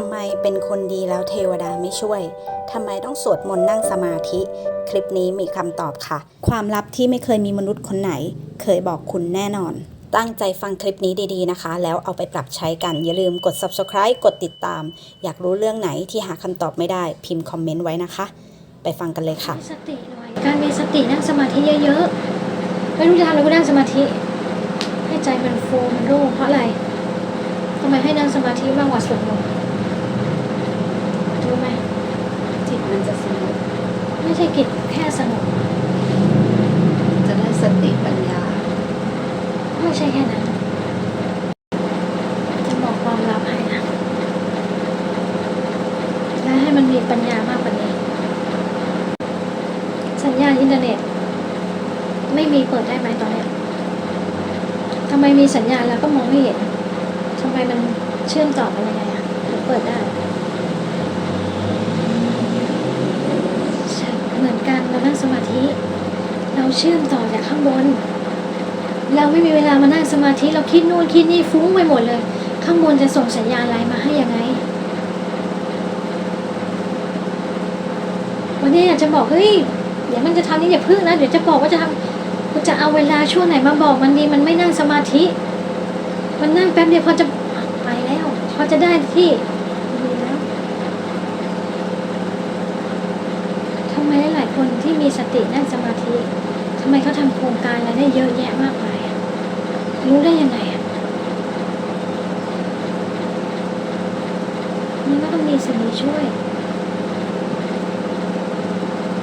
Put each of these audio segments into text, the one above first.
ำไมเป็นคนดีแล้วเทวดาไม่ช่วย ทำไมต้องสวดมนต์นั่งสมาธิ คลิปนี้มีคำตอบค่ะ ความลับที่ไม่เคยมีมนุษย์คนไหน เคยบอกคุณแน่นอน ตั้งใจฟังคลิปนี้ดีๆนะคะ แล้วเอาไปปรับใช้กัน อย่าลืมกด subscribe กดติดตาม อยากรู้เรื่องไหนที่หาคำตอบไม่ได้ พิมพ์คอมเมนต์ไว้นะคะ ไปฟังกันเลยค่ะมีสติหน่อย การมีสตินั่งสมาธิเยอะๆ ไม่รู้จะทำอะไรก็นั่งสมาธิ ให้ใจมันโฟมันโล่งเพราะอะไรทำไมให้นั่งสมาธิมากกว่าสวดมนต์รู้ไหม จิต มันจะสงบไม่ใช่กิจแค่สงบจะได้สติปัญญา ไม่ใช่แค่นั้น จะบอกความลับให้นะและให้มันมีปัญญามากกว่านี้ สัญญาณอินเทอร์เน็ต ไม่มีเปิดได้ไหมตอนนี้ทำไมมีสัญญาณแล้วก็มองไม่เห็นทำไมมันเชื่อมต่อกันยังไงอะเปิดได้ใช่เหมือนกันเรานั่งส มาธิ เราเชื่อมต่อจากข้างบน เราไม่มีเวลามานั่งสมาธิเราคิดนู่นคิดนี่ฟุ้งไปหมดเลย ข้างบนจะส่งสัญญาณอะไรมาให้ยังไง วันนี้อยากจะบอกเฮ้ยเดี๋ยวมันจะทำนี่อย่าพึ่งนะเดี๋ยวจะบอกว่าจะทำกูจะเอาเวลาช่วงไหนมาบอกมันดีมันไม่นั่งสมาธิ มันนั่งแป๊บเดียวพอจะไปแล้ว พอจะได้ที่ดีแล้วทำไมหลายๆคนที่ มีสตินั่งสมาธิทำไมเขาทำโครงการอะไรได้เยอะแยะมากมายอะรู้ได้ยังไงอะมันก็ต้องมีสิ่งนี้ช่วย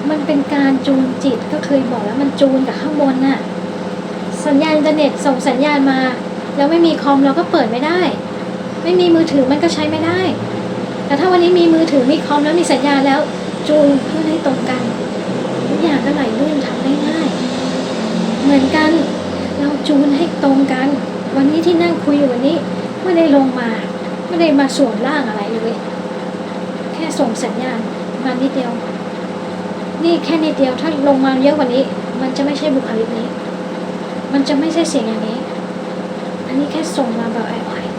มันเป็นการจูนจิตก็เคยบอกแล้วมันจูนกับข้างบนน่ะ สัญญาณอินเทอร์เน็ตส่งสัญญาณมา แล้วไม่มีคอมเราก็เปิดไม่ได้ ไม่มีมือถือมันก็ใช้ไม่ได้ แต่ถ้าวันนี้มีมือถือมีคอมแล้วมีสัญญาณแล้วจูนเพื่อให้ตรงกัน อย่างก็ไหลลื่นทำได้ง่าย เหมือนกันเราจูนให้ตรงกัน วันนี้ที่นั่งคุยอยู่วันนี้ไม่ได้ลงมาไม่ได้มาส่วมร่างอะไรเลยแค่ส่งสัญญาณมานิดเดียว นี่แค่นิดเดียวถ้าลงมาเยอะกว่านี้ มันจะไม่ใช่บุคลิกนี้ มันจะไม่ใช่เสียงอย่างนี้ อันนี้แค่ส่งมาแบบอ่อยๆ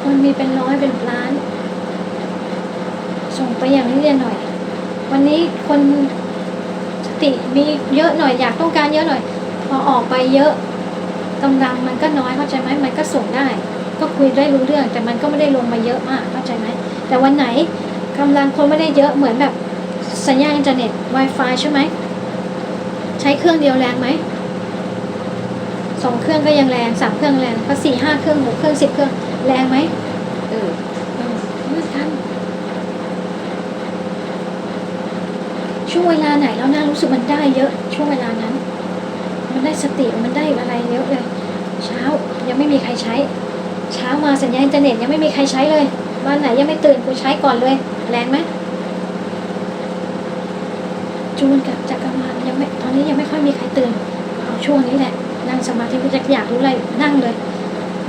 คนมีเป็นร้อยเป็นล้าน ส่งไปอย่างนี้เรียนหน่อย วันนี้คนสติมีเยอะหน่อยอยากต้องการเยอะหน่อย พอออกไปเยอะกำลังมันก็น้อยเข้าใจไหมมันก็ส่งได้ ก็คุยได้รู้เรื่อง แต่มันก็ไม่ได้ลงมาเยอะมากเข้าใจไหมแต่วันไหนกำลังคนไม่ได้เยอะเหมือนแบบสัญญาณอินเทอร์เน็ต Wi-Fi ใช่ไหมใช้เครื่องเดียวแรงไหมสองเครื่องก็ยังแรงสามเครื่องแรงก็สี่ห้าเครื่องหกเครื่องสิบเครื่องแรงไหมเออเออเหมือนกัน ช่วงเวลาไหนแล้วนะรู้สึกมันได้เยอะ ช่วงเวลานั้น มันได้สติมันได้อะไรเยอะเลย เช้ายังไม่มีใครใช้ เช้ามาสัญญาณอินเทอร์เน็ตยังไม่มีใครใช้เลยบ้านไหนยังไม่ตื่นกูใช้ก่อนเลยแรงไหมจูนกับจักรวาลยังไม่ตอนนี้ยังไม่ค่อยมีใครตื่นเอาช่วงนี้แหละนั่งสมาธิกูจะอยากรู้อะไรนั่งเลย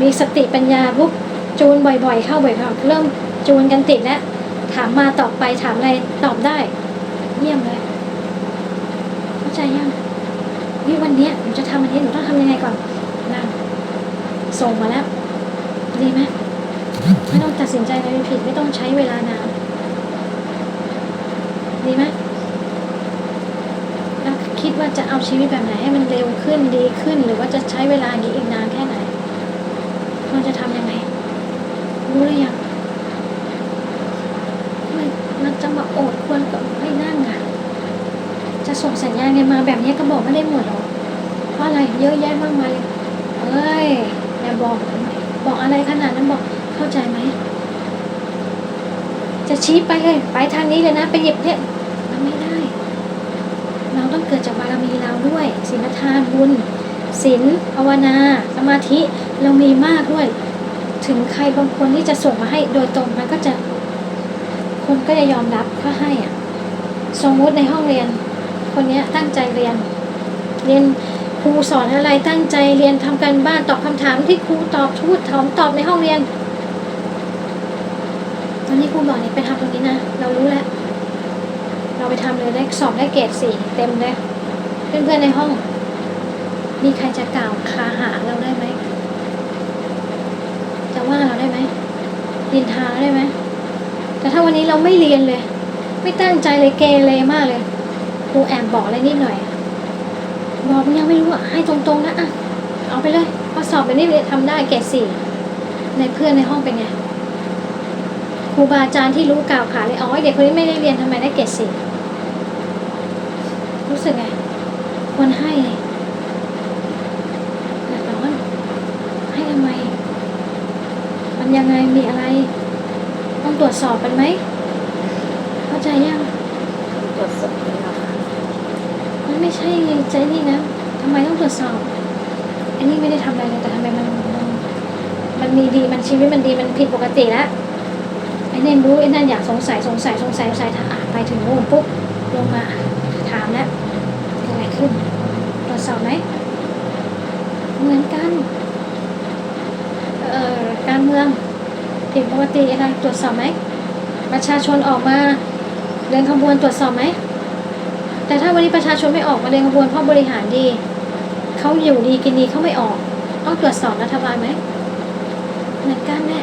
มีสติปัญญาปุ๊บจูนบ่อยๆ เข้าบ่อยๆเริ่มจูนกันติดแล้วถามมาตอบไปถามอะไรตอบได้ เยี่ยมเลยเข้าใจยังนี่วันนี้หนูจะทำอันนี้หนูต้องทำยังไงก่อนนั่งส่งมาแล้ว ดีไหมไม่ต้องตัดสินใจอะไรผิดไม่ต้องใช้เวลานานดีไหมแล้วคิดว่าจะเอาชีวิตแบบไหนให้มันเร็วขึ้นดีขึ้น หรือว่าจะใช้เวลานี้อีกนานแค่ไหนเราจะทำยังไงรู้หรือยังมันมันจะมาโอดควรกับให้นั่งอะ จะส่งสัญญาณไงมาแบบนี้ก็บอกไม่ได้หมดหรอกเพราะอะไรเยอะแยะมากมายเลยเอ้ยอย่าบอกบอกอะไรขนาดนั้นบอกเข้าใจไหมจะชี้ไปเลยไปทางนี้เลยนะไปหยิบเนี่ยมันไม่ได้ เราต้องเกิดจากบารมีเราด้วยศีลทานบุญศีลภาวนา สมาธิเรามีมากด้วย ถึงใครบางคนที่จะส่งมาให้โดยตรงมันก็จะ คนก็จะยอมรับก็ให้อะ สมมติในห้องเรียน คนนี้ตั้งใจเรียน เรียนครูสอนอะไรตั้งใจเรียนทำการบ้านตอบคำถามที่ครูตอบทูดถามตอบในห้องเรียนตอนนี้ครูบอกนี่ไปทำตรงนี้นะเรารู้แล้ว เราไปทำเลยได้สอบได้เกรดสี่เต็มเลยเพื่อนๆในห้องมีใครจะกล่าวคาหาเราได้ไหมจะว่าเราได้ไหมดินทาได้ไหมแต่ถ้าวันนี้เราไม่เรียนเลย ไม่ตั้งใจเลยเกเรมากเลย รูแอบบอกอะไรนิดหน่อย บอกมันยังไม่รู้อะ ให้ตรงๆนะอะ เอาไปเลยข้อสอบแบบนี้เลยทำได้เกรดสี่ในเพื่อนในห้องเป็นไงครูบาอาจารย์ที่รู้กล่าวขาเลยอ๋อเด็กคนนี้ไม่ได้เรียนทำไมได้เกรดสี่รู้สึกไงควรให้เลยเดือดร้อนให้ทำไม มันยังไงมีอะไร ต้องตรวจสอบกันไหมเข้าใจยังตรวจสอบ มันไม่ใช่ใจนี่นะทำไมต้องตรวจสอบอันนี้ไม่ได้ทำอะไรเลยแต่ทำไมมันมันมันมีดีมันชีวิตมันดีมันผิดปกติแล้วไอ้เน่นรู้ไอ้นั่นอยากสงสัยสงสัยสงสัยสงสัยถ้าอ่านไปถึงนู่นปุ๊บลงมาถามแล้วเกิดอะไรขึ้นตรวจสอบไหมเหมือนกันเอ่อการเมืองผิดปกติอะไรตรวจสอบไหมประชาชนออกมาเดินขบวนตรวจสอบไหม แต่ถ้าวันนี้ประชาชนไม่ออกมาเดินขบวนเพราะบริหารดี เขาอยู่ดีกินดีเขาไม่ออก ต้องตรวจสอบรัฐบาลไหมเหมือนกันแน่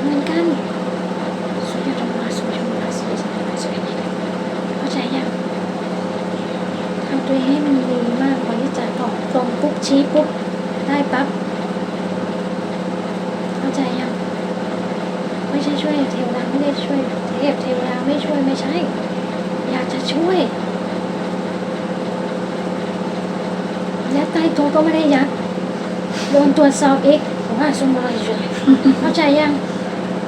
เหมือนกันสุดยอดมากสุดยอดมากสุดยอดมากสุดยอดมากเข้าใจยังทำตัวให้มันดีมากกว่าที่จะตอบตรงปุ๊บชี้ปุ๊บได้ปั๊บเข้าใจยังไม่ใช่ช่วยเทวดาไม่ได้ช่วย เทพเทวดาไม่ช่วยไม่ใช่ อยากจะช่วยยัดใต้โต๊ะก็ไม่ได้ยัดโดนตรวจสอบอีกผมว่าสมบูรณ์เลยเข้าใจยัง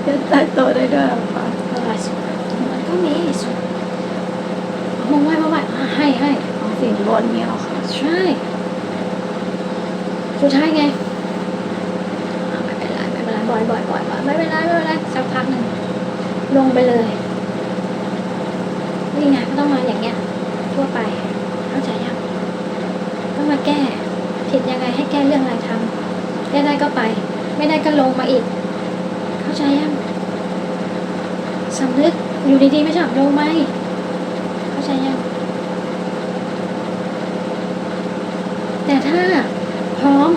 เดี๋ยวใต้โต๊ะได้ด้วยเหรอค่ะเออสมันก็มีสุดมองไว้มาไว้อะให้ให้เอาสินบนเนี่ยเหรอค่ะใช่สุดท้ายไงอะไม่เป็นไรไม่เป็นไรบ่อยบ่อยบ่อยบ่อยไม่เป็นไรไม่เป็นไรสักพักหนึ่ง ลงไปเลย นี่ไงก็ต้องมาอย่างเงี้ย ทั่วไป เข้าใจยังต้องมาแก้ ผิดยังไงให้แก้เรื่องอะไรทำได้ได้ก็ไป ไม่ได้ก็ลงมาอีก เข้าใจยังสำนึกอยู่ดีๆไม่ชอบลงไหมเข้าใจยังแต่ถ้าพร้อม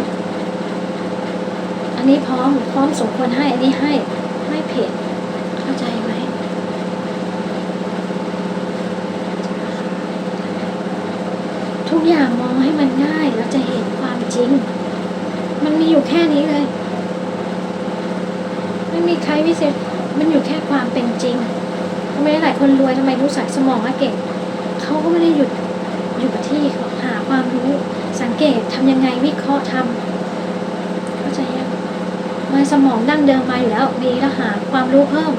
อันนี้พร้อมพร้อมสมควรให้อันนี้ให้ไม่ผิดเข้าใจไหม ทุก อย่างมองให้มันง่ายแล้วจะเห็นความจริง มันมีอยู่แค่นี้เลย ไม่มีใครพิเศษ มันอยู่แค่ความเป็นจริงทำไมหลายคนรวยทำไมรู้สักสมองและเก่งเขาก็ไม่ได้หยุดอยู่กับที่เขาหาความรู้สังเกตทำยังไงวิเคราะห์ทำเข้าใจยังมาสมองดั้งเดิมมาอยู่แล้วมีแล้วหาความรู้เพิ่ม